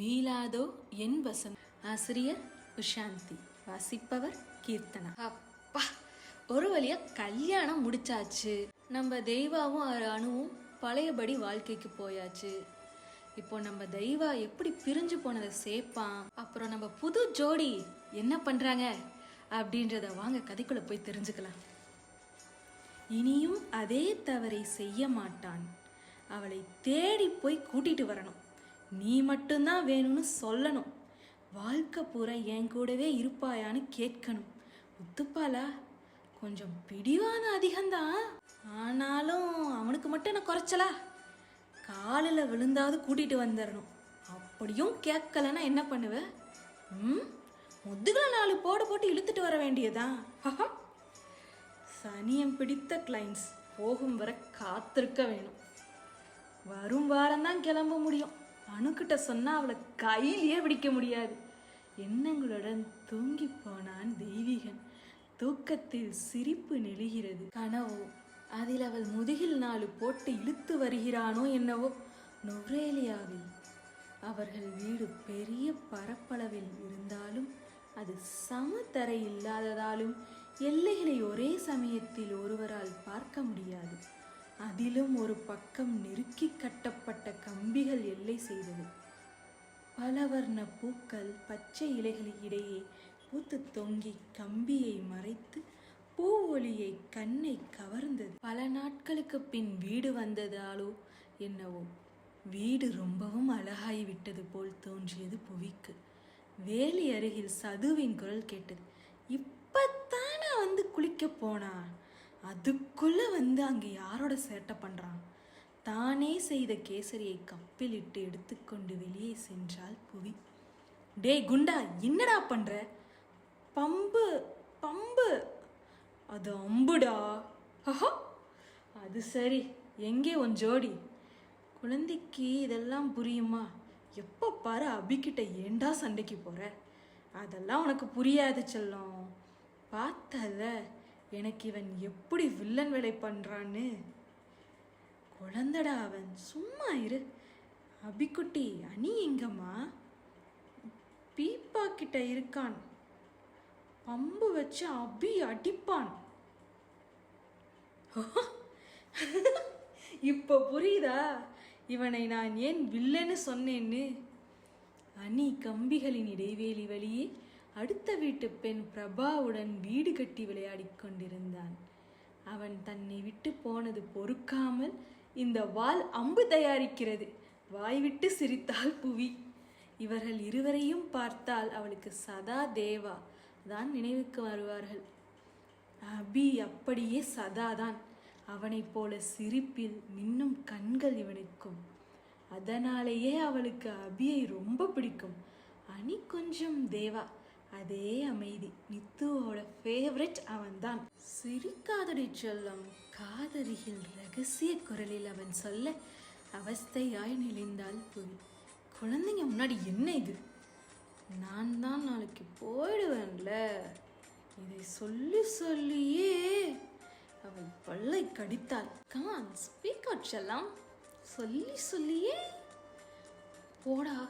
மீளாதோ என் வசம். ஆசிரியர் உஷாந்தி வாசிப்பவர் கீர்த்தனா. அப்பா ஒரு வழியா கல்யாணம் முடிச்சாச்சு. நம்ம தெய்வாவும் அணுவும் பழையபடி வாழ்க்கைக்கு போயாச்சு. இப்போ நம்ம தெய்வா எப்படி பிரிஞ்சு போனதை சேர்ப்பான் அப்புறம் நம்ம புது ஜோடி என்ன பண்றாங்க அப்படின்றத வாங்க கதைக்குள்ள போய் தெரிஞ்சுக்கலாம். இனியும் அதே தவறை செய்ய மாட்டான். அவளை தேடி போய் கூட்டிட்டு வரணும். நீ மட்டும்தான் வேணும்னு சொல்லணும். வாழ்க்கை பூரா என் கூடவே இருப்பாயான்னு கேட்கணும். ஒத்துப்பாளா கொஞ்சம் பிடிவான அதிகம்தான். ஆனாலும் அவனுக்கு மட்டும் என்ன குறைச்சலா? காலில் விழுந்தாவது கூட்டிகிட்டு வந்துடணும் அப்படியும் கேட்கலன்னா என்ன பண்ணுவ? ம்? முதுகில் நாலு போடு போட்டு இழுத்துட்டு வர வேண்டியதான் சனியம் பிடித்த கிளைண்ட்ஸ் போகும் வரை காத்திருக்க வேணும். வரும் வாரம் தான் கிளம்ப முடியும். அணுக்கிட்ட சொன்னா அவளை கையிலேயே பிடிக்க முடியாது. எண்ணங்களுடன் தூங்கி போனான் தெய்வீகன். தூக்கத்தில் சிரிப்பு நெழுகிறது கனவோ அதில் அவள் முதுகில் நாலு போட்டு இழுத்து வருகிறானோ என்னவோ நொரேலியாவில் அவர்கள் வீடு பெரிய பரப்பளவில் இருந்தாலும் அது சமத்தரை இல்லாததாலும் எல்லைகளை ஒரே சமயத்தில் ஒருவரால் பார்க்க முடியாது. அதிலும் ஒரு பக்கம் நெருக்கி கட்டப்பட்ட கம்பிகள் எல்லை செய்தது. பலவர்ண பூக்கள் பச்சை இலைகளுக்கு இடையே பூத்து தொங்கி கம்பியை மறைத்து பூ ஒளியை கண்ணை கவர்ந்தது. பல நாட்களுக்கு பின் வீடு வந்ததாலோ என்னவோ. வீடு ரொம்பவும் அழகாய் விட்டது போல் தோன்றியது புவிக்கு. வேலி அருகில் சதுவின் குரல் கேட்டது. இப்பத்தானே வந்து குளிக்க போனான்? அதுக்குள்ளே வந்து அங்கே யாரோட சேட்டை பண்ணுறான் தானே செய்த கேசரியை கப்பிலிட்டு எடுத்துக்கொண்டு வெளியே சென்றாள் புவி. டேய் குண்டா என்னடா பண்ற? Pump pump. அது அம்புடா. ஹஹா அது சரி எங்கே உன் ஜோடி? குழந்தைக்கு இதெல்லாம் புரியுமா? எப்போ பாரு அபிக்கிட்ட ஏண்டா சண்டைக்கு போற? அதெல்லாம் உனக்கு புரியாது செல்லம். பார்த்தல எனக்கு இவன் எப்படி வில்லன் வேலை பண்ணுறான்னு குழந்தடா அவன் சும்மா இரு. அபிக்குட்டி அணி எங்கம்மா? பீப்பா கிட்ட இருக்கான். பம்பு வச்சு அபி அடிப்பான். இப்போ புரியுதா? இவனை நான் ஏன் வில்லன்னு சொன்னேன்னு? அணி கம்பிகளின் இடைவேளி வழியே அடுத்த வீட்டு பெண் பிரபாவுடன் வீடு கட்டி விளையாடிக் கொண்டிருந்தான். அவன் தன்னை விட்டு போனது பொறுக்காமல் இந்த வாள் அம்பு தயாரிக்கிறது. வாய்விட்டு சிரித்தாள் புவி. இவர்கள் இருவரையும் பார்த்தால் அவளுக்கு சதா தேவா தான் நினைவுக்கு வருவார்கள். அபி அப்படியே சதாதான். அவனைப் போல சிரிப்பில் மின்னும் கண்கள் இவனுக்கும். அதனாலேயே அவளுக்கு அபியை ரொம்ப பிடிக்கும். அனி கொஞ்சம் தேவா. அதே அமைதி. நித்துவோட ஃபேவரட் அவன்தான். சிரிக்காதடி செல்லம். காதருகில் ரகசிய குரலில் அவன் சொல்ல அவஸ்தையாய் நெளிந்தாள் புவி குழந்தைங்க முன்னாடி என்ன இது? நான் தான் நாளைக்கு போயிடுவேன்ல. இதை சொல்லி சொல்லியே அவள் பல்லை கடித்தாள். கான் ஸ்பீக் அவுட் செல்லாம். சொல்லி சொல்லியே. போடா.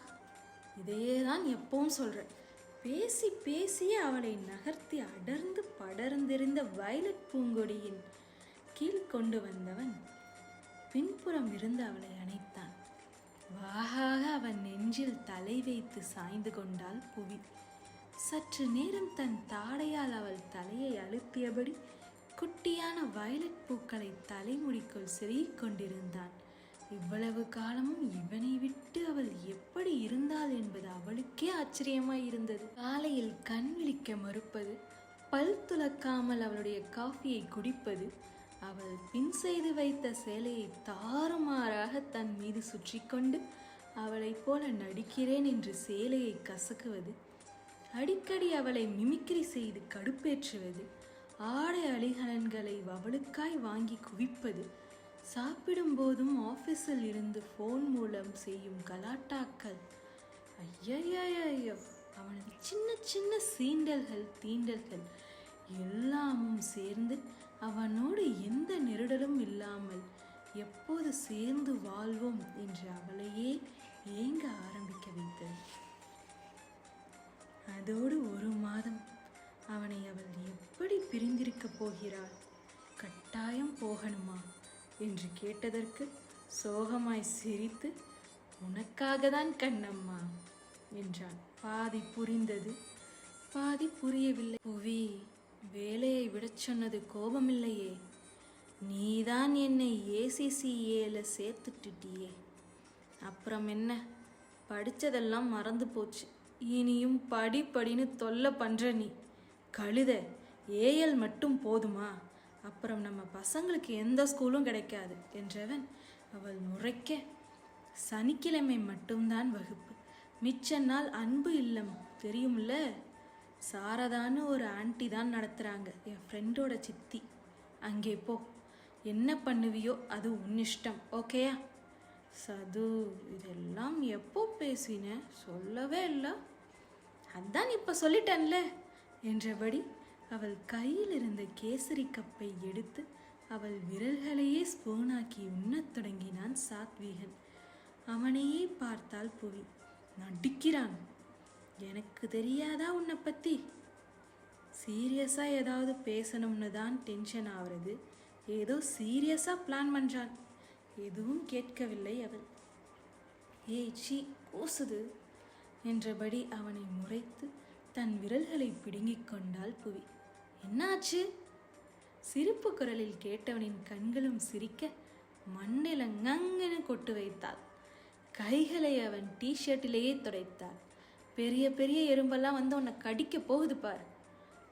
இதே தான் எப்பவும் சொல்கிறேன் பேசி பேசியே அவளை நகர்த்தி அடர்ந்து படர்ந்திருந்த வயலட் பூங்கொடியின் கீழ் கொண்டு வந்தவன் பின்புறம் இருந்து அவளை அணைத்தான். வாகாக அவன் நெஞ்சில் தலை வைத்து சாய்ந்து கொண்டாள் புவி. சற்று நேரம் தன் தாடையால் அவள் தலையை அழுத்தியபடி குட்டியான வயலட் பூக்களை தலைமுடிக்குள் செருகிக் கொண்டிருந்தான். இவ்வளவு காலமும் இவனை விட்டு அவள் எப்படி இருந்தாள் என்பது அவளுக்கே ஆச்சரியமாய் இருந்தது. காலையில் கண் விழிக்க மறுப்பது பல் துலக்காமல் அவளுடைய காஃபியை குடிப்பது அவள் பின் செய்து வைத்த சேலையை தாறுமாறாக தன் மீது சுற்றி கொண்டு அவளைப் போல நடிக்கிறேன் என்று சேலையை கசக்குவது அடிக்கடி அவளை மிமிக்ரி செய்து கடுப்பேற்றுவது ஆடை அழிகலன்களை அவளுக்காய் வாங்கி குவிப்பது சாப்பிடும் போதும் ஆஃபீஸில் இருந்து ஃபோன் மூலம் செய்யும் கலாட்டாக்கள். ஐயையோ அவனது சின்ன சின்ன சீண்டல்கள் தீண்டல்கள் எல்லாமும் சேர்ந்து அவனோடு எந்த நெருடலும் இல்லாமல் எப்போது சேர்ந்து வாழ்வோம் என்று அவளையே ஏங்க ஆரம்பிக்க வைத்தது. அதோடு ஒரு மாதம் அவனை அவள் எப்படி பிரிந்திருக்கப் போகிறாள்? கட்டாயம் போகணுமா? என்று கேட்டதற்கு சோகமாய் சிரித்து உனக்காக தான் கண்ணம்மா என்றான். பாதி புரிந்தது. பாதி புரியவில்லை. புவி வேலையை விடச் சொன்னது கோபமில்லையே. நீதான் என்னை ஏசிசிஏல சேர்த்துட்டுட்டியே. அப்புறம் என்ன? படிச்சதெல்லாம் மறந்து போச்சு. இனியும் படி படின்னு தொல்லை பண்ற நீ. கழுத ஏஎல் மட்டும் போதுமா? அப்புறம் நம்ம பசங்களுக்கு எந்த ஸ்கூலும் கிடைக்காது என்றவன் அவள் முறைக்க சனிக்கிழமை மட்டும்தான் வகுப்பு. மிச்ச நாள் அன்பு இல்லம் தெரியும்ல? சாரதான்னு ஒரு ஆண்டி தான் நடத்துகிறாங்க என் ஃப்ரெண்டோட சித்தி. அங்கே போ. என்ன பண்ணுவியோ அது உன் இஷ்டம் ஓகேயா சது இதெல்லாம் எப்போ பேசின? சொல்லவே இல்லை. அதான் இப்போ சொல்லிட்டேன்ல என்றபடி அவள் கையில் இருந்த கேசரி கப்பை எடுத்து அவள் விரல்களையே ஸ்பூனாக்கி உண்ணத் தொடங்கினான் சாத்வீகன். அவனையே பார்த்தால் புவி. நடிக்கிறான். எனக்கு தெரியாதா உன்னை பற்றி சீரியஸாக ஏதாவது பேசணும்னு தான் டென்ஷன் ஆகுறது ஏதோ சீரியஸாக பிளான் பண்ணுறான் எதுவும் கேட்கவில்லை அவள். ஏய் சி கூசுது என்றபடி அவனை முறைத்து தன் விரல்களை பிடுங்கிக் கொண்டாள் புவி. என்னாச்சு? சிரிப்பு குரலில் கேட்டவனின் கண்களும் சிரிக்க மண்ணில ngங்கென கொட்டு வைத்தாள். கைகளை அவன் டிஷர்ட்டிலேயே துடைத்தாள். பெரிய பெரிய எறும்பெல்லாம் வந்து உன்னை கடிக்க போகுது பார்.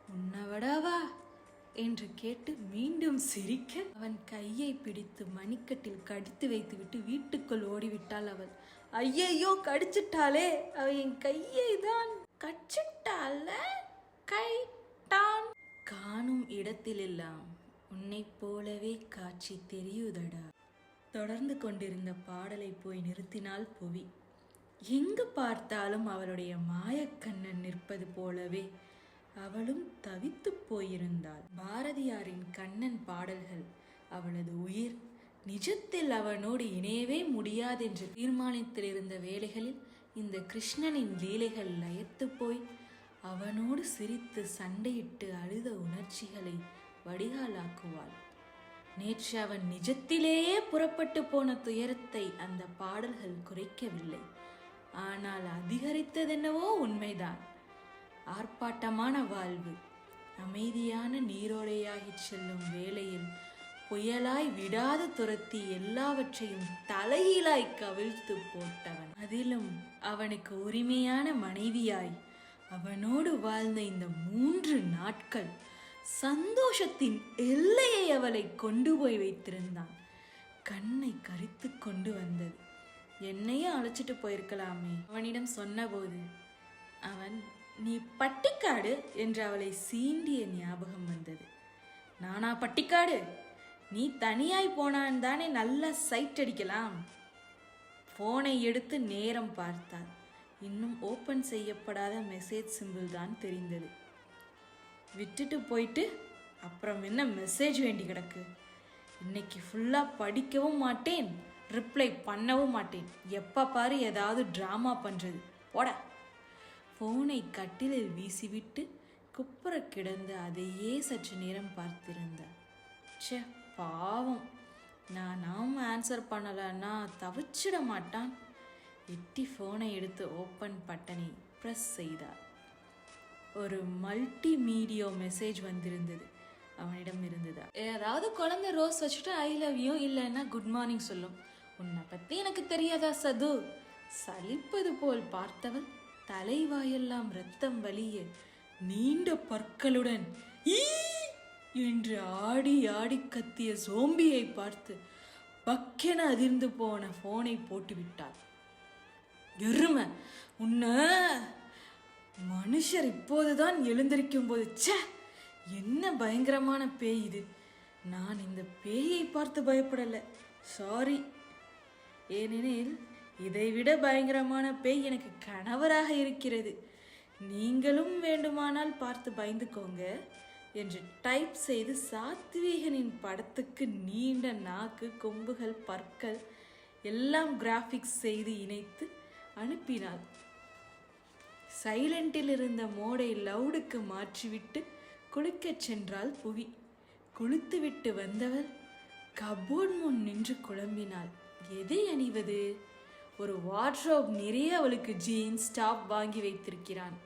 உன்னை விடவா? என்று கேட்டு மீண்டும் சிரிக்க அவன் கையை பிடித்து மணிக்கட்டில் கடித்து வைத்துவிட்டு வீட்டுக்குள் ஓடிவிட்டாள் அவள். ஐயையோ கடிச்சிட்டாளே. அவ என் கையை தான் கச்சிட்டால கைட்டான் காணும் இடத்திலெல்லாம் உன்னைப் போலவே காட்சி தெரியுதடா. தொடர்ந்து கொண்டிருந்த பாடலை போய் நிறுத்தினாள் புவி. எங்கு பார்த்தாலும் அவளுடைய மாயக்கண்ணன் நிற்பது போலவே அவளும் தவித்துப் போயிருந்தாள். பாரதியாரின் கண்ணன் பாடல்கள் அவளது உயிர் நிஜத்தில் அவனோடு இணையவே முடியாதென்று தீர்மானித்திருந்த வேளைகளில் இந்த கிருஷ்ணனின் லீலைகள் லயத்துப் போய் அவனோடு சிரித்து சண்டையிட்டு அழுத உணர்ச்சிகளை வடிகாலாக்குவாள். நேற்று அவன் நிஜத்திலேயே புறப்பட்டு போன துயரத்தை அந்த பாடல்கள் குறைக்கவில்லை. ஆனால் அதிகரித்ததென்னவோ உண்மைதான். ஆர்ப்பாட்டமான வாழ்வு அமைதியான நீரோடையாகிச் செல்லும் வேளையில் புயலாய் விடாது துரத்தி எல்லாவற்றையும் தலையிலாய் கவிழ்த்து போட்டவன். அதிலும் அவனுக்கு உரிமையான மனைவியாய் அவனோடு வாழ்ந்த இந்த மூன்று நாட்கள் சந்தோஷத்தின் எல்லையை அவளை கொண்டு போய் வைத்திருந்தான். கண்ணை கரித்து கொண்டு வந்தது. என்னையே அழைச்சிட்டு போயிருக்கலாமே அவனிடம் சொன்னபோது அவன் நீ பட்டிக்காடு என்று அவளை சீண்டிய ஞாபகம் வந்தது. நானா பட்டிக்காடு? நீ தனியாய் போனான் தானே நல்லா சைட் அடிக்கலாம். போனை எடுத்து நேரம் பார்த்தாள். இன்னும் ஓப்பன் செய்யப்படாத மெசேஜ் சிம்பிள் தான் தெரிந்தது. விட்டுட்டு போயிட்டு அப்புறம் என்ன மெசேஜ் வேண்டி கிடக்கு? இன்னைக்கு ஃபுல்லாக படிக்கவும் மாட்டேன் ரிப்ளை பண்ணவும் மாட்டேன். எப்போ பாரு ஏதாவது ட்ராமா பண்ணுறது போட. ஃபோனை கட்டிலில் வீசிவிட்டு குப்புற கிடந்து அதையே சற்று நேரம் பார்த்திருந்தார் சே பாவம். நான் நாம் ஆன்சர் பண்ணலைன்னா தவிச்சிட மாட்டான். எட்டி ஃபோனை எடுத்து ஓப்பன் பட்டனை ப்ரெஸ் செய்தார். ஒரு மல்டி மீடியோ மெசேஜ் வந்திருந்தது. அவனிடம் இருந்ததா ஏதாவது குழந்தை ரோஸ் வச்சுட்டு ஐ லவ் யூ இல்லைன்னா குட் மார்னிங் சொல்லும். உன்னை பத்தி எனக்கு தெரியாதா சது? சலிப்பது போல் பார்த்தவள் தலைவாயெல்லாம் ரத்தம் வலிய நீண்ட பற்களுடன் ஈ! என்று ஆடி ஆடி கத்திய சோம்பியை பார்த்து பக்கென அதிர்ந்து போன போனை போட்டு விட்டாள் எருமை. உன்ன மனுஷர் இப்போதுதான் எழுந்திருக்கும் போது ச்சே என்ன பயங்கரமான பேய் இது. நான் இந்த பேயை பார்த்து பயப்படலை. சாரி ஏனெனில் இதைவிட பயங்கரமான பேய் எனக்கு கணவராக இருக்கிறது. நீங்களும் வேண்டுமானால் பார்த்து பயந்துக்கோங்க என்று டைப் செய்து சாத்வீகனின் படத்துக்கு நீண்ட நாக்கு கொம்புகள் பற்கள் எல்லாம் கிராஃபிக்ஸ் செய்து இணைத்து அனுப்பினாள் சைலண்டில் இருந்த மோடை லவுடுக்கு மாற்றிவிட்டு குளிக்கச் சென்றாள் புவி. குளித்துவிட்டு வந்தவள் கபோர்ட் முன் நின்று குழம்பினாள். எதை அணிவது? ஒரு வார்ட்ரோப் நிறைய அவளுக்கு ஜீன்ஸ் டாப் வாங்கி வைத்திருக்கிறான்.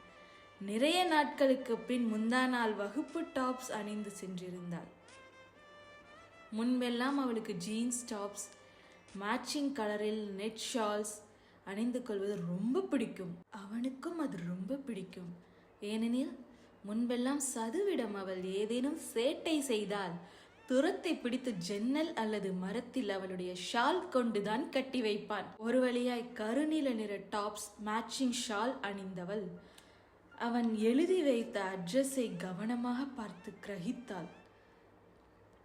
நிறைய நாட்களுக்கு பின் முந்தா நாள் வகுப்பு டாப்ஸ் அணிந்து சென்றிருந்தாள். முன்பெல்லாம் அவளுக்கு ஜீன்ஸ் டாப்ஸ் மேட்சிங் கலரில் நெட் ஷால்ஸ் அணிந்து கொள்வது ரொம்ப பிடிக்கும். அவனுக்கும் அது ரொம்ப பிடிக்கும். ஏனெனில் முன்பெல்லாம் சதுவிடம் அவள் ஏதேனும் சேட்டை செய்தால் துரத்தை பிடித்து ஜன்னல் அல்லது மரத்தில் அவளுடைய ஷால் கொண்டுதான் கட்டி வைப்பான். ஒரு வழியாய் கருநீல நிற டாப்ஸ் மேட்சிங் ஷால் அணிந்தவள் அவன் எழுதி வைத்த அட்ரஸை கவனமாக பார்த்து கிரகித்தாள்.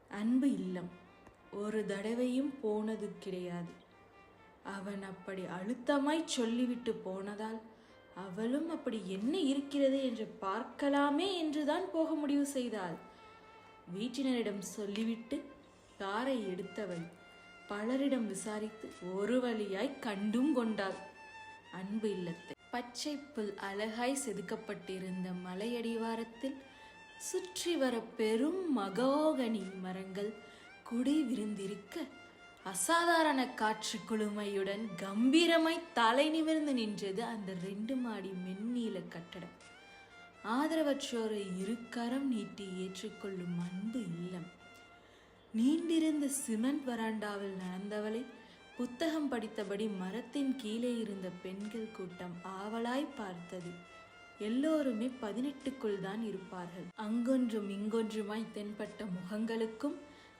அன்பு இல்லம். ஒரு தடவையும் போனது கிடையாது. அவன் அப்படி அழுத்தமாய் சொல்லிவிட்டு போனதால் அவளும் அப்படி என்ன இருக்கிறது என்று பார்க்கலாமே என்றுதான் போக முடிவு செய்தாள். வீட்டினரிடம் சொல்லிவிட்டு காரை எடுத்தவள் பலரிடம் விசாரித்து ஒரு வழியாய் கண்டும் கொண்டாள். அன்பு இல்லத்தை. பச்சை புல் அழகாய் செதுக்கப்பட்டிருந்த மலையடிவாரத்தில் சுற்றி வர பெரும் மகோகனி மரங்கள் குடி விருந்திருக்க அசாதாரண காற்று குழுமையுடன் கம்பீரமாய் தலை நிமிர்ந்து நின்றது அந்த ரெண்டு மாடி மென்னீல கட்டடம். ஆதரவற்றோரை இருக்கரம் நீட்டி ஏற்றுக்கொள்ளும் அன்பு இல்லம். நீண்டிருந்த சிமெண்ட் வராண்டாவில் நடந்தவளை புத்தகம் படித்தபடி மரத்தின் கீழே இருந்த பெண்கள் கூட்டம் ஆவலாய் பார்த்தது. எல்லோருமே பதினெட்டுக்குள் தான் இருப்பார்கள். அங்கொன்றும் இங்கொன்றுமாய் தென்பட்ட முகங்களுக்கும்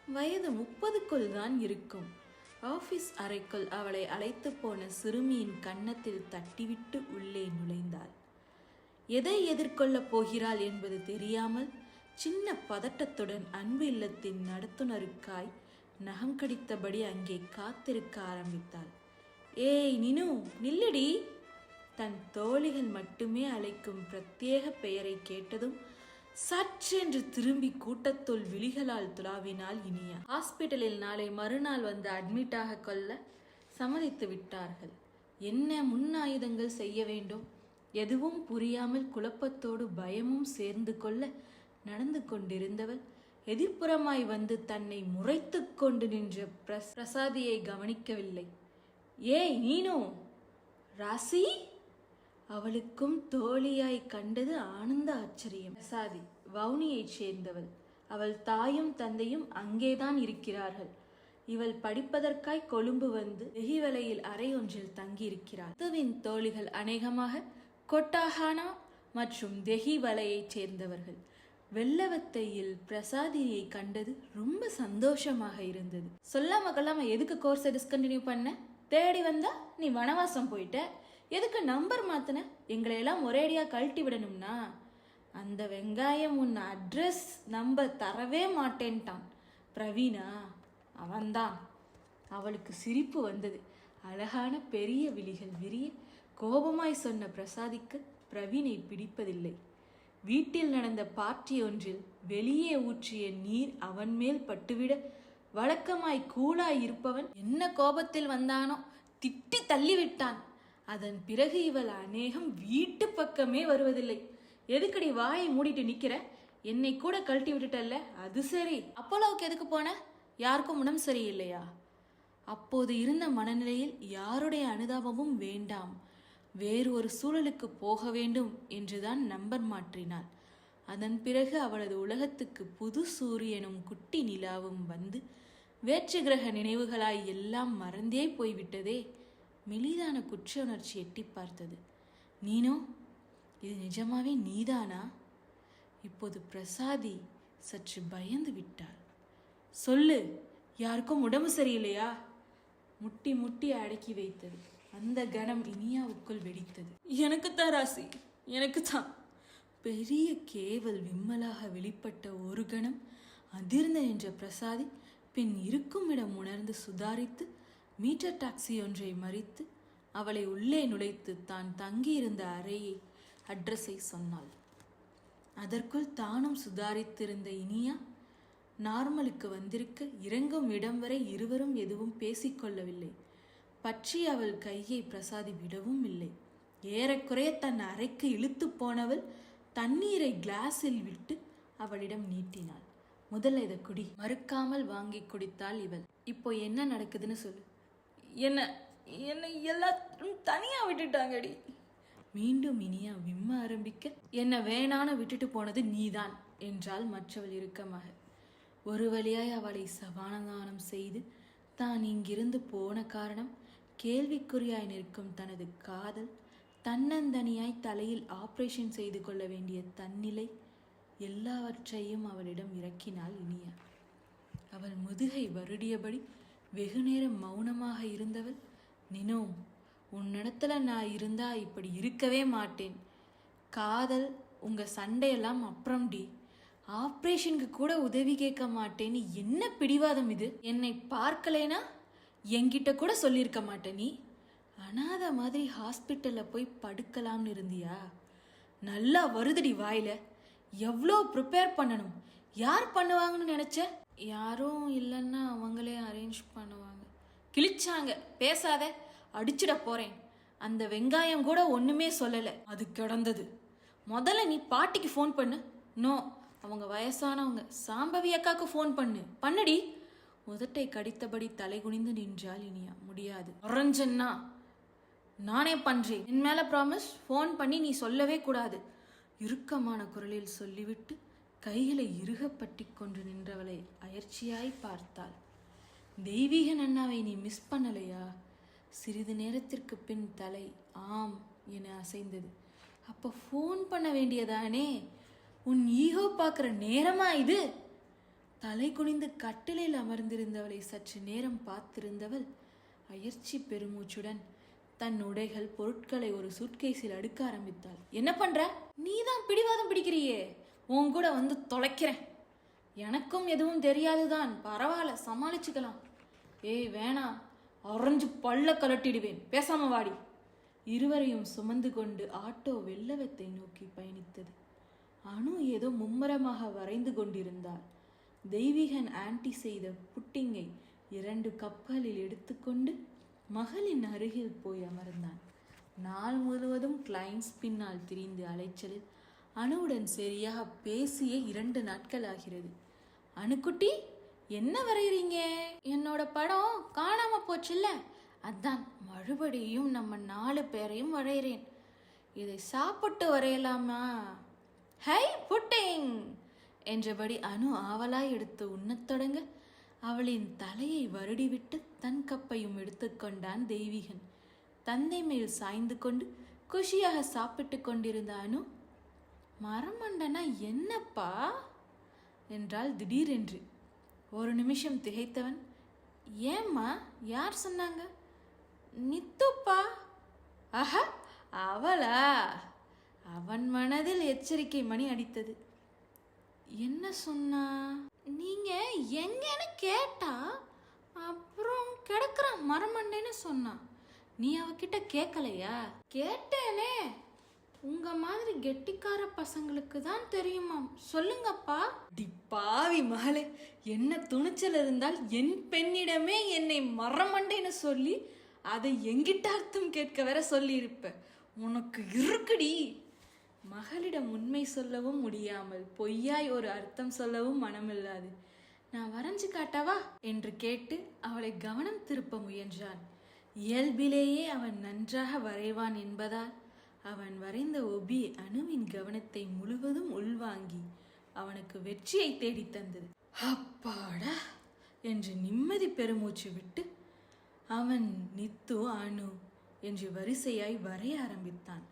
வயது முப்பதுக்குள் தான் இருக்கும். ஆபீஸ் அறைக்குள் அவளை அழைத்து போன சிறுமியின் கன்னத்தில் தட்டிவிட்டு உள்ளே நுழைந்தாள். எதை எதிர்கொள்ளப் போகிறாள் என்பது தெரியாமல் சின்ன பதட்டத்துடன் அன்பு இல்லத்தின் நடத்துனருக்காய் நகங்கடித்தபடி அங்கே காத்திருக்க ஆரம்பித்தாள். ஏய் நினு நில்லடி! தன் தோழிகள் மட்டுமே அழைக்கும் பிரத்யேக பெயரை கேட்டதும் சற்றென்று திரும்பி கூட்டத்துள் விழிகளால் துளாவினால் இனியா. ஹாஸ்பிட்டலில் நாளை மறுநாள் வந்து அட்மிட்டாக கொள்ள சம்மதித்து விட்டார்கள். என்ன முன் ஆயுதங்கள் செய்ய வேண்டும்? எதுவும் புரியாமல் குழப்பத்தோடு பயமும் சேர்ந்து கொள்ள நடந்து கொண்டிருந்தவள் எதிர்ப்புறமாய் வந்து தன்னை முறைத்து கொண்டு நின்ற பிரஸ் பிரசாதியை கவனிக்கவில்லை. ஏய் நீனோ! ராசி? அவளுக்கும் தோழியாய் கண்டது ஆனந்த ஆச்சரியம். பிரசாதி வவுனியைச் சேர்ந்தவள். அவள் தாயும் தந்தையும் அங்கேதான் இருக்கிறார்கள். இவள் படிப்பதற்காய் கொழும்பு வந்து வெகிவலையில் அறை ஒன்றில் தங்கியிருக்கிறாள். துவின் தோழிகள் அநேகமாக கொட்டாகானா மற்றும் தெஹிவலையைச் சேர்ந்தவர்கள். வெள்ளவத்தையில் பிரசாதியை கண்டது ரொம்ப சந்தோஷமாக இருந்தது. சொல்லாம கொள்ளாம எதுக்கு கோர்ஸை டிஸ்கண்டினியூ பண்ண? தேடி வந்தா நீ வனவாசம் போயிட்ட. எதுக்கு நம்பர் மாற்றின எங்களை எல்லாம் ஒரேடியா கழட்டி விடணும்னா? அந்த வெங்காயம் உன் அட்ரஸ் நம்பர் தரவே மாட்டேன்ட்டான். பிரவீனா அவன்தான். அவளுக்கு சிரிப்பு வந்தது. அழகான பெரிய விழிகள் விரிய கோபமாய் சொன்ன பிரசாதிக்கு பிரவீனை பிடிப்பதில்லை. வீட்டில் நடந்த பார்ட்டி ஒன்றில் வெளியே ஊற்றிய நீர் அவன் மேல் பட்டுவிட வழக்கமாய் கூலாய் இருப்பவன் என்ன கோபத்தில் வந்தானோ? திட்டி தள்ளிவிட்டான். அதன் பிறகு இவள் அநேகம் வீட்டு பக்கமே வருவதில்லை. எதுக்கடி வாயை மூடிட்டு நிக்கிற? என்னை கூட கழட்டி விட்டுட்டல்ல? அது சரி. அப்போலோவுக்கு எதுக்கு போன? யாருக்கும் உடம்பு சரியில்லையா? அப்போது இருந்த மனநிலையில் யாருடைய அனுதாபமும் வேண்டாம். வேறு ஒரு சூழலுக்கு போக வேண்டும் என்றுதான் நம்பர் மாற்றினாள். அதன் பிறகு அவளது உலகத்துக்கு புது சூரியனும் குட்டி நிலாவும் வந்து வேற்று கிரக நினைவுகளாய் எல்லாம் மறந்தே போய்விட்டதே. மெலிதான குற்ற உணர்ச்சி எட்டி பார்த்தது. நீனோ இது நிஜமாவே நீதானா? இப்போது பிரசாதி சற்று பயந்து விட்டாள். சொல்லு யாருக்கும் உடம்பு சரியில்லையா? முட்டி முட்டி அடக்கி வைத்தது. அந்த கணம் இனியாவுக்குள் வெடித்தது. எனக்கு தான் ராசி எனக்கு தான் பெரிய கேவல் விம்மலாக வெளிப்பட்ட ஒரு கணம் அதிர்ந்த நின்ற பிரசாதி பின் இருக்கும் இடம் உணர்ந்து சுதாரித்து மீட்டர் டாக்ஸி ஒன்றை மறித்து அவளை உள்ளே நுழைத்து தான் தங்கியிருந்த அறையை அட்ரஸை சொன்னாள். அதற்குள் தானும் சுதாரித்திருந்த இனியா நார்மலுக்கு வந்திருக்க இறங்கும் இடம் வரை இருவரும் எதுவும் பேசிக்கொள்ளவில்லை பற்றி அவள் கையை பிரசாதி விடவும் இல்லை. ஏறக்குறைய தன் அறைக்கு இழுத்து போனவள் தண்ணீரை கிளாஸில் விட்டு அவளிடம் நீட்டினாள். முதல்ல இதை குடி. மறுக்காமல் வாங்கி குடித்தாள் இவள். இப்போ என்ன நடக்குதுன்னு சொல்லு. என்ன என்னை எல்லாத்தையும் தனியா விட்டுட்டாங்கடி. மீண்டும் இனியா விம்ம ஆரம்பிக்க என்ன வேணான்னு விட்டுட்டு போனது நீதான் என்றால் மற்றவள் இறுக்கமாக. ஒரு வழியாய் அவளை சமாதானம் செய்து தான் இங்கிருந்து போன காரணம் கேள்விக்குறியாய் நிற்கும் தனது காதல் தன்னந்தனியாய் தலையில் ஆபரேஷன் செய்து கொள்ள வேண்டிய தன்னிலை எல்லாவற்றையும் அவளிடம் இறக்கினாள் இனியா. அவள் முதுகை வருடியபடி வெகுநேரம் மௌனமாக இருந்தவள் நினோ உன்னிடத்துல நான் இருந்தா இப்படி இருக்கவே மாட்டேன். காதல் உங்க சண்டையெல்லாம் அப்புறம் டி. ஆப்ரேஷனுக்கு கூட உதவி கேட்க மாட்டேன்னு என்ன பிடிவாதம் இது? என்னை பார்க்கலேனா என்கிட்ட கூட சொல்லியிருக்க மாட்டே நீ. அனாத மாதிரி ஹாஸ்பிட்டலில் போய் படுக்கலாம்னு இருந்தியா? நல்லா வருதுடி வாயில. எவ்வளோ ப்ரிப்பேர் பண்ணணும். யார் பண்ணுவாங்கன்னு நினச்ச? யாரும் இல்லைன்னா அவங்களே அரேஞ்ச் பண்ணுவாங்க. கிழிச்சாங்க. பேசாத. அடிச்சிட போறேன். அந்த வெங்காயம் கூட ஒண்ணுமே சொல்லல. அது கிடந்தது. முதல்ல நீ பாட்டிக்கு ஃபோன் பண்ணு. நோ அவங்க வயசானவங்க. சாம்பவி அக்காக்கு ஃபோன் பண்ணு. பண்ணுடி. உதட்டை கடித்தபடி தலை குனிந்து நின்றாள் இனியா. முடியாது. உறஞ்சன்னா நானே பண்றேன். என் மேல ப்ராமிஸ் ஃபோன் பண்ணி நீ சொல்லவே கூடாது. இறுக்கமான குரலில் சொல்லிவிட்டு கைகளை இறுகப்பட்டி கொண்டு நின்றவளை அயர்ச்சியாய் பார்த்தாள். தெய்வீக அண்ணாவை நீ மிஸ் பண்ணலையா? சிறிது நேரத்திற்கு பின் தலை ஆம் என அசைந்தது. அப்போ ஃபோன் பண்ண வேண்டியதானே? உன் ஈகோ பார்க்குற நேரமா இது? தலை குனிந்து கட்டிலில் அமர்ந்திருந்தவளை சற்று நேரம் பார்த்திருந்தவள் அயர்ச்சி பெருமூச்சுடன் தன் உடைகள் பொருட்களை ஒரு சூட்கேஸில் அடுக்க ஆரம்பித்தாள். என்ன பண்ற? நீ தான் பிடிவாதம் பிடிக்கிறியே? உன் கூட வந்து தொலைக்கிறேன். எனக்கும் எதுவும் தெரியாதுதான். பரவாயில்ல சமாளிச்சுக்கலாம். ஏய் வேணாம் அரைஞ்சு பல்ல கலட்டிடுவேன் பேசாம வாடி. இருவரையும் சுமந்து கொண்டு ஆட்டோ வெள்ளவத்தை நோக்கி பயணித்தது. அணு ஏதோ மும்மரமாக வரைந்து கொண்டிருந்தார் தெய்வீகன் ஆன்டி செய்த புட்டிங்கை இரண்டு கப்பலில் எடுத்துக்கொண்டு மகளின் அருகில் போய் அமர்ந்தான். நாள் முழுவதும் கிளைண்ட்ஸ் பின்னால் திரிந்து அலைச்சலில் அணுவுடன் சரியாக பேசிய இரண்டு நாட்கள் ஆகிறது அணுக்குட்டி என்ன வரைகிறீங்க? என்னோட படம் காணாம போச்சுல்ல? அதான் மறுபடியும் நம்ம நாலு பேரையும் வரைகிறேன். இதை சாப்பிட்டு வரையலாமா? High pudding! என்றபடி அணு ஆவலாய் எடுத்து உண்ணத் தொடங்க அவளின் தலையை வருடிவிட்டு தன் கப்பையும் எடுத்துக்கொண்டான் தெய்வீகன். தந்தை மேல் சாய்ந்து கொண்டு குஷியாக சாப்பிட்டு கொண்டிருந்த அனு மரமண்டனா என்னப்பா? என்றாள் திடீரென்று. ஒரு நிமிஷம் திகைத்தவன். ஏம்மா யார் சொன்னாங்க? நித்துப்பா? ஆஹா அவளா? அவன் மனதில் எச்சரிக்கை மணி அடித்தது. என்ன சொன்னா? நீங்க எங்கன்னு கேட்டா அப்புறம் கிடக்குறான் மரமண்டைன்னு சொன்னான். நீ அவகிட்ட கேட்கலையா கேட்டேனே. உங்க மாதிரி கெட்டிக்கார பசங்களுக்கு தான் தெரியுமாம். சொல்லுங்கப்பா. டி பாவி மகளே என்ன துணிச்சல் இருந்தால் என் பெண்ணிடமே என்னை மரமண்டைன்னு சொல்லி அதை எங்கிட்ட அர்த்தம் கேட்க வேற சொல்லியிருப்ப. உனக்கு இருக்குடி. மகளிடம் உண்மை சொல்லவும் முடியாமல் பொய்யாய் ஒரு அர்த்தம் சொல்லவும் மனமில்லாது. நான் வரைஞ்சு காட்டவா? என்று கேட்டு அவளை கவனம் திருப்ப முயன்றான். இயல்பிலேயே அவன் நன்றாக வரைவான் என்பதால் அவன் வரைந்த ஒபி அணுவின் கவனத்தை முழுவதும் உள்வாங்கி அவனுக்கு வெற்றியை தேடித் தந்தது. அப்பாடா! என்று நிம்மதி பெருமூச்சு விட்டு அவன் நித்து அணு! என்று வரிசையாய் வரைய ஆரம்பித்தான்.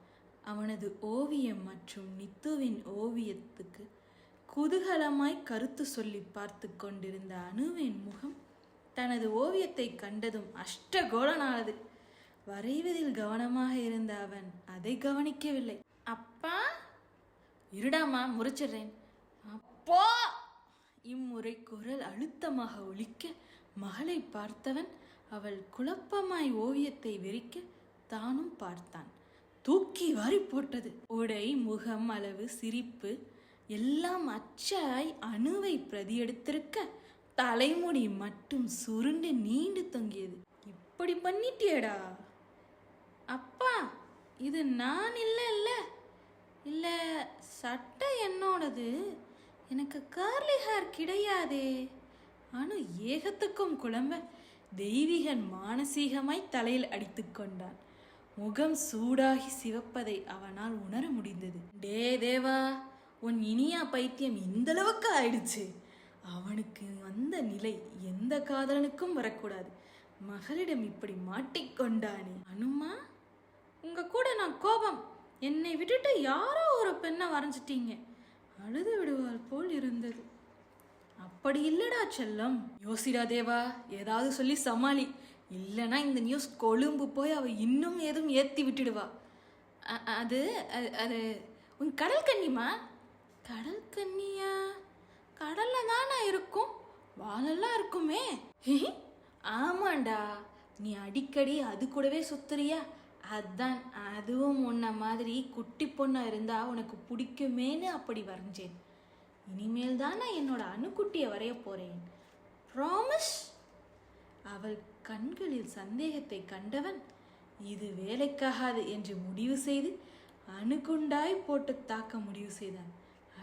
அவனது ஓவியம் மற்றும் நித்துவின் ஓவியத்துக்கு குதூகலமாய் கருத்து சொல்லி பார்த்து கொண்டிருந்த அணுவின் முகம் தனது ஓவியத்தை கண்டதும் அஷ்டகோலனானது. வரைவதில் கவனமாக இருந்த அவன் அதை கவனிக்கவில்லை. அப்பா இருடாமா முறைச்சிடுறேன். அப்பா! இம்முறை குரல் அழுத்தமாக ஒழிக்க மகளை பார்த்தவன் அவள் குழப்பமாய் ஓவியத்தை வெறிக்க தானும் பார்த்தான். தூக்கி வாரி போட்டது. உடை முகம் அளவு சிரிப்பு எல்லாம் அச்சாய் அணுவை பிரதியெடுத்திருக்க தலைமுடி மட்டும் சுருண்டு நீண்டு தொங்கியது. இப்படி பண்ணிட்டியடா? அப்பா இது நான் இல்லை இல்லை இல்லை சட்டை என்னோடது? எனக்கு கார்லி ஹேர் கிடையாதே. அணு ஏகத்துக்கும் குழம்ப தெய்வீகன் மானசீகமாய் தலையில் அடித்து கொண்டான். முகம் சூடாகி சிவப்பதை அவனால் உணர முடிந்தது. டே தேவா உன் இனியா பைத்தியம் இந்த அளவுக்கு ஆயிடுச்சு. அவனுக்கு வந்த நிலை எந்த காதலனுக்கும் வரக்கூடாது. மகளிடம் இப்படி மாட்டிக்கொண்டானே அனுமா உங்க கூட நான் கோபம். என்னை விட்டுட்டு யாரோ ஒரு பெண்ணை வரைஞ்சிட்டீங்க. அழுது விடுவாள் போல் இருந்தது. அப்படி இல்லடா செல்லம். யோசிடா தேவா ஏதாவது சொல்லி சமாளி. இல்லைன்னா இந்த நியூஸ் கொழும்பு போய் அவ இன்னும் ஏதும் ஏத்தி விட்டுடுவா. அ- அது அது- அது உன் கடல் கண்ணிமா கடல் கண்ணியா கடல்ல தானே இருக்கும். வாழெல்லாம் இருக்குமே. ஆமாண்டா. நீ அடிக்கடி அது கூடவே சுத்துறியா? அதான் அதுவும் உன்ன மாதிரி குட்டி பொண்ணா இருந்தா உனக்கு பிடிக்குமேன்னு அப்படி வரைஞ்சேன். இனிமேல் தான் நான் என்னோட அணுக்குட்டியை வரைய போறேன். ப்ராமிஸ் அவள் கண்களில் சந்தேகத்தை கண்டவன் இது வேலைக்காகாது என்று முடிவு செய்து அணுகுண்டாய் போட்டு தாக்க முடிவு செய்தான்.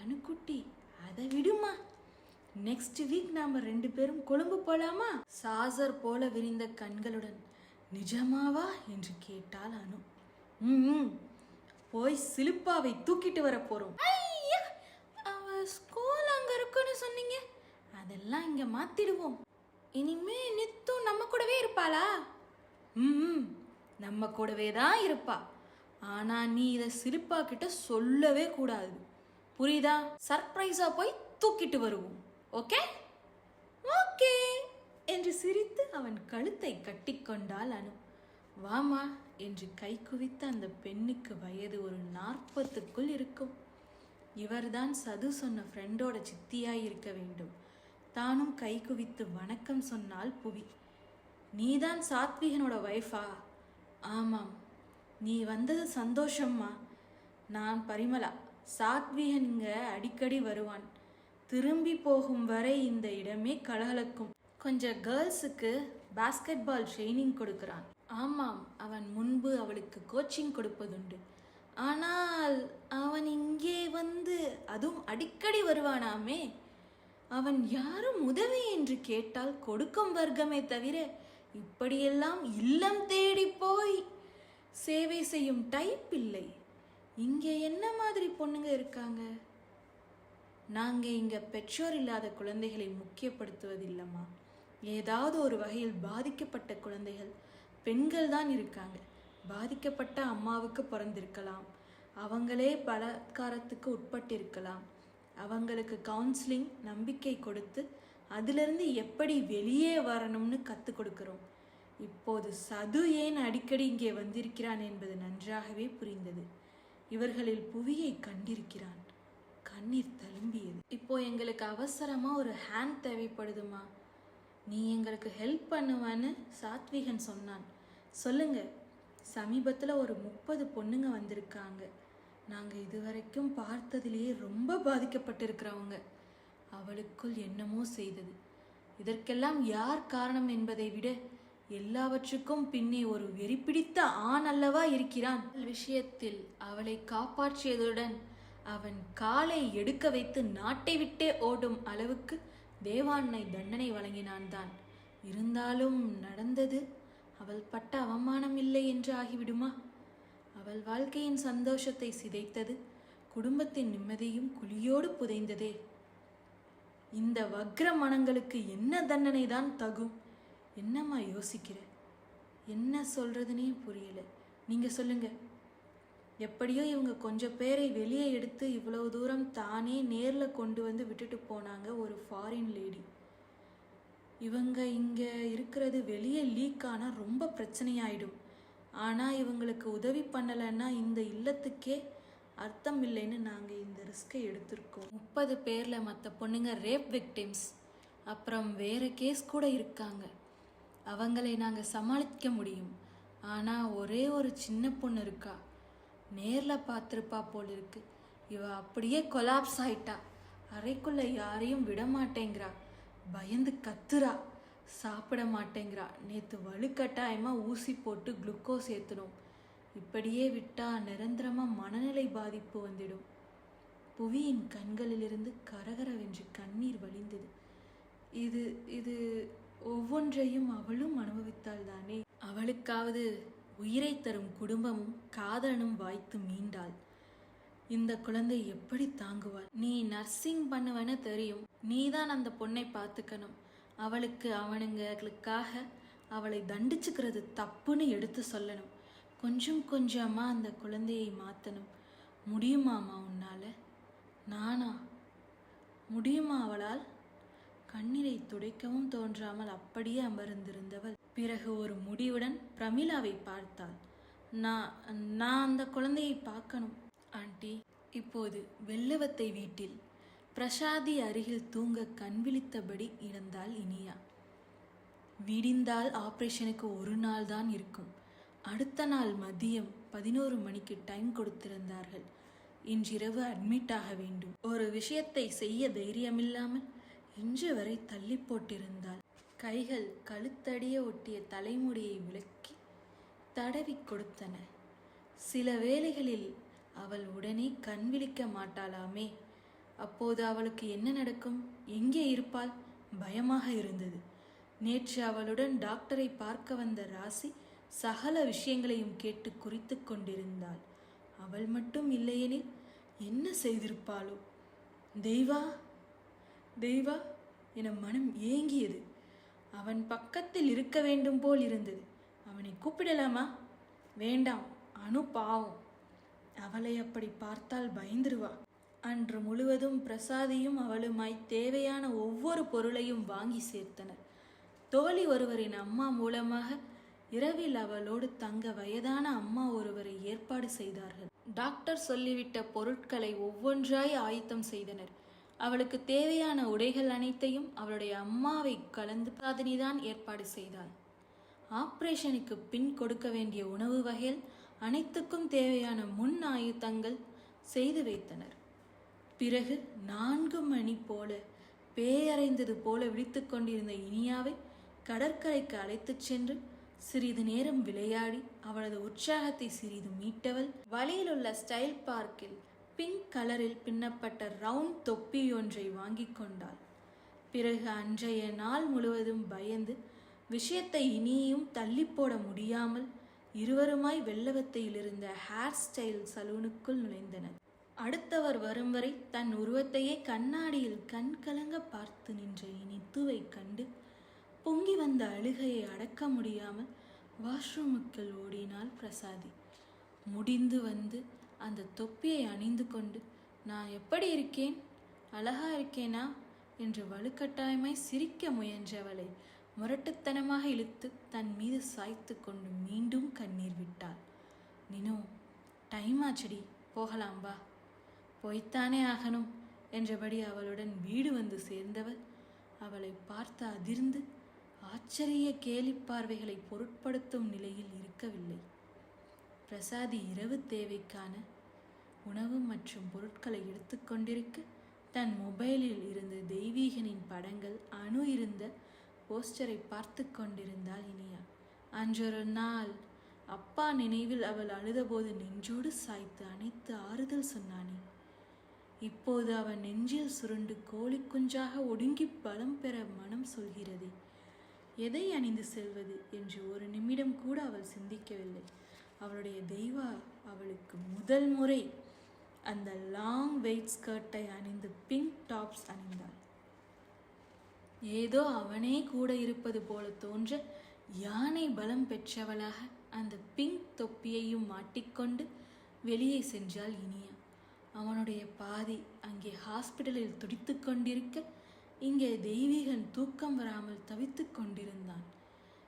அணுக்குட்டி அதை விடுமா? நெக்ஸ்ட் வீக் நாம ரெண்டு பேரும் கொழும்பு போலாமா? சாசர் போல விரிந்த கண்களுடன் நிஜமாவா? என்று கேட்டாள் அனு. ம் போய் சிலுப்பாவை தூக்கிட்டு வர போறோம். ஐயா அவ ஸ்கூல் அங்க இருக்குன்னு சொன்னீங்க. அதெல்லாம் இங்க மாத்திடுவோம். இனிமே நித்தும் நம்ம கூடவே இருப்பாளா? ம் நம்ம கூடவே தான் இருப்பா. ஆனா நீ இதை சிரிப்பா கிட்ட சொல்லவே கூடாது. புரியுதா? சர்ப்ரைஸா போய் தூக்கிட்டு வருவோம். ஓகே? ஓகே. என்று சிரித்து அவன் கழுத்தை கட்டிக்கொண்டாள் அனு. வாமா என்று கை குவித்த அந்த பெண்ணுக்கு வயது ஒரு நாற்பத்துக்குள் இருக்கும். இவர்தான் சது சொன்ன ஃப்ரெண்டோட சித்தியாயிருக்க வேண்டும். தானும் கை குவித்து வணக்கம் சொன்னால் புவி. நீதான் சாத்விகனோட வைஃபா ஆமாம். நீ வந்தது சந்தோஷம்மா. நான் பரிமளா. சாத்விகன் இங்க அடிக்கடி வருவான். திரும்பி போகும் வரை இந்த இடமே கலகலக்கும். கொஞ்சம் கேர்ள்ஸுக்கு பாஸ்கெட் பால் ட்ரைனிங் கொடுக்குறான். ஆமாம் அவன் முன்பு அவளுக்கு கோச்சிங் கொடுப்பதுண்டு. ஆனால் அவன் இங்கே வந்து அதுவும் அடிக்கடி வருவானாமே? அவன் யாரும் உதவி என்று கேட்டால் கொடுக்கும் வர்க்கமே தவிர இப்படியெல்லாம் இல்லம் தேடி போய் சேவை செய்யும் டைப் இல்லை. இங்கே என்ன மாதிரி பொண்ணுங்க இருக்காங்க? நாங்கள் இங்கே பெற்றோர் இல்லாத குழந்தைகளை முக்கியப்படுத்துவதில்லம்மா. ஏதாவது ஒரு வகையில் பாதிக்கப்பட்ட குழந்தைகள் பெண்கள் தான் இருக்காங்க. பாதிக்கப்பட்ட அம்மாவுக்கு பிறந்திருக்கலாம். அவங்களே பலாத்காரத்துக்கு உட்பட்டிருக்கலாம். அவங்களுக்கு கவுன்சிலிங் நம்பிக்கை கொடுத்து அதிலிருந்து எப்படி வெளியே வரணும்னு கற்றுக் கொடுக்கிறோம். இப்போது சது ஏன் அடிக்கடி இங்கே வந்திருக்கிறான் என்பது நன்றாகவே புரிந்தது. இவர்களில் புவியை கண்டிருக்கிறான். கண்ணீர் தழும்பியது. இப்போ எங்களுக்கு அவசரமா ஒரு ஹேண்ட் தேவைப்படுதுமா? நீ எங்களுக்கு ஹெல்ப் பண்ணுவான்னு சாத்விகன் சொன்னான். சொல்லுங்க சமீபத்தில் ஒரு முப்பது பொண்ணுங்க வந்திருக்காங்க. நாங்கள் இதுவரைக்கும் பார்த்ததிலேயே ரொம்ப பாதிக்கப்பட்டிருக்கிறவங்க. அவளுக்குள் என்னமோ செய்தது. இதற்கெல்லாம் யார் காரணம் என்பதை விட எல்லாவற்றுக்கும் பின்னே ஒரு வெறிப்பிடித்த ஆண் அல்லவா இருக்கிறான். விஷயத்தில் அவளை காப்பாற்றியதுடன் அவன் காலை எடுக்க வைத்து நாட்டை விட்டே ஓடும் அளவுக்கு தேவாண்ணை தண்டனை வழங்கினான் தான் இருந்தாலும் நடந்தது அவள் பட்ட அவமானம் இல்லை என்று ஆகிவிடுமா? அவள் வாழ்க்கையின் சந்தோஷத்தை சிதைத்தது குடும்பத்தின் நிம்மதியும் குழியோடு புதைந்ததே. இந்த வக்ர மனங்களுக்கு என்ன தண்டனை தான் தகும்? என்னம்மா யோசிக்கிற? என்ன சொல்றதுனே புரியல. நீங்க சொல்லுங்க. எப்படியோ இவங்க கொஞ்சம் பேரை வெளியே எடுத்து இவ்வளவு தூரம் தானே நேரில் கொண்டு வந்து விட்டுட்டு போனாங்க ஒரு ஃபாரின் லேடி இவங்க இங்கே இருக்கிறது வெளியே லீக் ஆனால் ரொம்ப பிரச்சனையாயிடும். ஆனால் இவங்களுக்கு உதவி பண்ணலைன்னா இந்த இல்லத்துக்கே அர்த்தம் இல்லைன்னு நாங்கள் இந்த ரிஸ்கை எடுத்திருக்கோம். முப்பது பேரில் மற்ற பொண்ணுங்க ரேப் விக்டிம்ஸ் அப்புறம் வேற கேஸ் கூட இருக்காங்க. அவங்களை நாங்கள் சமாளிக்க முடியும். ஆனால் ஒரே ஒரு சின்ன பொண்ணு இருக்கா? நேரில் பார்த்துருப்பா போல் இருக்கு. இவ அப்படியே கொலாப்ஸ் ஆயிட்டா. அறைக்குள்ள யாரையும் விட மாட்டேங்கிறா பயந்து கத்துறா. சாப்பிட மாட்டேங்கிறா. நேற்று வலுக்கட்டாயமாக ஊசி போட்டு குளுக்கோஸ் ஏற்றணும் இப்படியே விட்டா நிரந்தரமாக மனநிலை பாதிப்பு வந்துடும். புவியின் கண்களிலிருந்து கரகரவென்று கண்ணீர் வழிந்தது. இது இது ஒவ்வொன்றையும் அவளும் அனுபவித்தால் தானே அவளுக்காவது உயிரை தரும் குடும்பமும் காதலனும் வாய்த்து மீண்டாள். இந்த குழந்தை எப்படி தாங்குவாள்? நீ நர்சிங் பண்ணுவன்னு தெரியும். நீதான் அந்த பொண்ணை பார்த்துக்கணும். அவளுக்கு அவனுங்களுக்காக அவளை தண்டிச்சுக்கிறது தப்புன்னு எடுத்து சொல்லணும். கொஞ்சம் கொஞ்சமாக அந்த குழந்தையை மாற்றணும் முடியுமாமா உன்னால்? நானா? முடியுமா அவளால்? கண்ணீரை துடைக்கவும் தோன்றாமல் அப்படியே அமர்ந்திருந்தவள். பிறகு ஒரு முடிவுடன் பிரமிளாவை பார்த்தாள். நான் நான் அந்த குழந்தையை பார்க்கணும் ஆண்டி. இப்போது வெள்ளவத்தை வீட்டில். பிரசாதி அருகில் தூங்க கண் விழித்தபடி இனியா. விடிந்தால் ஆப்ரேஷனுக்கு ஒரு நாள் தான் இருக்கும். அடுத்த நாள் மதியம் பதினோரு மணிக்கு டைம் கொடுத்திருந்தார்கள். இன்றிரவு அட்மிட் ஆக வேண்டும். ஒரு விஷயத்தை செய்ய தைரியமில்லாமல் இன்று வரை தள்ளி போட்டிருந்தாள். கைகள் கழுத்தடிய ஒட்டிய தலைமுடியை விளக்கி தடவி கொடுத்தன. சில வேளைகளில் அவள் உடனே கண் விழிக்க மாட்டாளாமே. அப்போது அவளுக்கு என்ன நடக்கும்? எங்கே இருப்பாள்? பயமாக இருந்தது. நேற்று அவளுடன் டாக்டரை பார்க்க வந்த ராசி சகல விஷயங்களையும் கேட்டு குறித்து கொண்டிருந்தாள். அவள் மட்டும் இல்லையெனில் என்ன செய்திருப்பாளோ? தெய்வா தெய்வா என மனம் ஏங்கியது. அவன் பக்கத்தில் இருக்க வேண்டும் போல் இருந்தது. அவனை கூப்பிடலாமா? வேண்டாம் அனு பாவம். அவளை அப்படி பார்த்தால் பயந்துருவா. அன்று முழுவதும் பிரசாதியும் அவளுமாய் தேவையான ஒவ்வொரு பொருளையும் வாங்கி சேர்த்தனர். தோழி ஒருவரின் அம்மா மூலமாக இரவில் அவளோடு தங்க வயதான அம்மா ஒருவரை ஏற்பாடு செய்தார்கள். டாக்டர் சொல்லிவிட்ட பொருட்களை ஒவ்வொன்றாய் ஆயத்தம் செய்தனர். அவளுக்கு தேவையான உடைகள் அனைத்தையும் அவளுடைய அம்மாவை கலந்து சாதனிதான் ஏற்பாடு செய்தாள். ஆப்ரேஷனுக்கு பின் கொடுக்க வேண்டிய உணவு வகைகள் அனைத்துக்கும் தேவையான முன் ஆயுத்தங்கள் செய்து வைத்தனர். பிறகு நான்கு மணி போல பேயறைந்தது போல விழித்து கொண்டிருந்த இனியாவை கடற்கரைக்கு அழைத்துச் சென்று சிறிது நேரம் விளையாடி அவளது உற்சாகத்தை சிறிது மீட்டவள் வழியிலுள்ள ஸ்டைல் பார்க்கில் பிங்க் கலரில் பின்னப்பட்ட ரவுண்ட் தொப்பி ஒன்றை வாங்கி கொண்டாள். பிறகு அன்றைய நாள் முழுவதும் பயந்து விஷயத்தை இனியும் தள்ளி போட முடியாமல் இருவருமாய் வெள்ளவத்தையில் இருந்த ஹேர் ஸ்டைல் சலூனுக்குள் நுழைந்தனர். அடுத்தவர் வரும் வரை தன் உருவத்தையே கண்ணாடியில் கண் கலங்க பார்த்து நின்ற இனித்துவை கண்டு பொங்கி வந்த அழுகையை அடக்க முடியாமல் வாஷ்ரூமுக்குள் ஓடினாள் பிரசாதி. முடிந்து வந்து அந்த தொப்பியை அணிந்து கொண்டு நான் எப்படி இருக்கேன்? அழகா இருக்கேனா? என்று வலுக்கட்டாயமாய் சிரிக்க முயன்றவளை முரட்டுத்தனமாக இழுத்து தன் மீது சாய்த்து கொண்டு மீண்டும் கண்ணீர் விட்டாள். நினோ டைம் ஆச்சடி. போகலாம் வா. போய்த்தானே ஆகணும். என்றபடி அவளுடன் வீடு வந்து சேர்ந்தவள். அவளை பார்த்து அதிர்ந்து ஆச்சரிய கேலி பார்வைகளை பொருட்படுத்தும் நிலையில் இருக்கவில்லை. பிரசாதி இரவு தேவைக்கான உணவு மற்றும் பொருட்களை எடுத்துக்கொண்டிருக்க தன் மொபைலில் இருந்த தெய்வீகனின் படங்கள் அணு இருந்த போஸ்டரை பார்த்து கொண்டிருந்தாள் இனியா. அன்றொரு நாள் அப்பா நினைவில் அவள் அழுதபோது நெஞ்சோடு சாய்த்து அணைத்து ஆறுதல் சொன்னானே. இப்போது அவன் நெஞ்சில் சுருண்டு கோழி குஞ்சாக ஒடுங்கி பலம் பெற மனம் சொல்கிறதே. எதை அணிந்து செல்வது என்று ஒரு நிமிடம் கூட அவள் சிந்திக்கவில்லை. அவளுடைய தெய்வா அவளுக்கு முதல் முறை அந்த லாங் வெயிட் ஸ்கர்ட்டை அணிந்து பிங்க் டாப்ஸ் அணிந்தாள். ஏதோ அவனே கூட இருப்பது போல தோன்ற யானை பலம் பெற்றவளாக அந்த பிங்க் தொப்பியையும் மாட்டிக்கொண்டு வெளியே சென்றாள் இனியா. அவனுடைய பாதி அங்கே ஹாஸ்பிட்டலில் துடித்து கொண்டிருக்க இங்கே தெய்வீகன் தூக்கம் வராமல் தவித்து கொண்டிருந்தான்.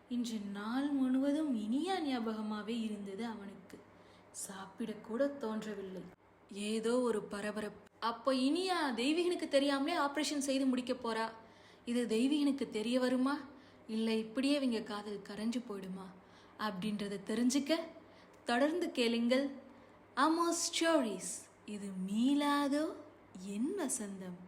இன்று நாள் முழுவதும் இனியா ஞாபகமாகவே இருந்தது அவனுக்கு. சாப்பிடக்கூட தோன்றவில்லை. ஏதோ ஒரு பரபரப்பு. அப்போ இனியா தெய்வீகனுக்கு தெரியாமலே ஆப்ரேஷன் செய்து முடிக்க போறா? இது தெய்வீகனுக்கு தெரிய வருமா? இல்லை இப்படியே இவங்க காதல் கரைஞ்சு போயிடுமா? அப்படின்றத தெரிஞ்சுக்க தொடர்ந்து கேளுங்கள். அமோ ஸ்டோரிஸ் இது மீளாதோ? என் வசந்தம்.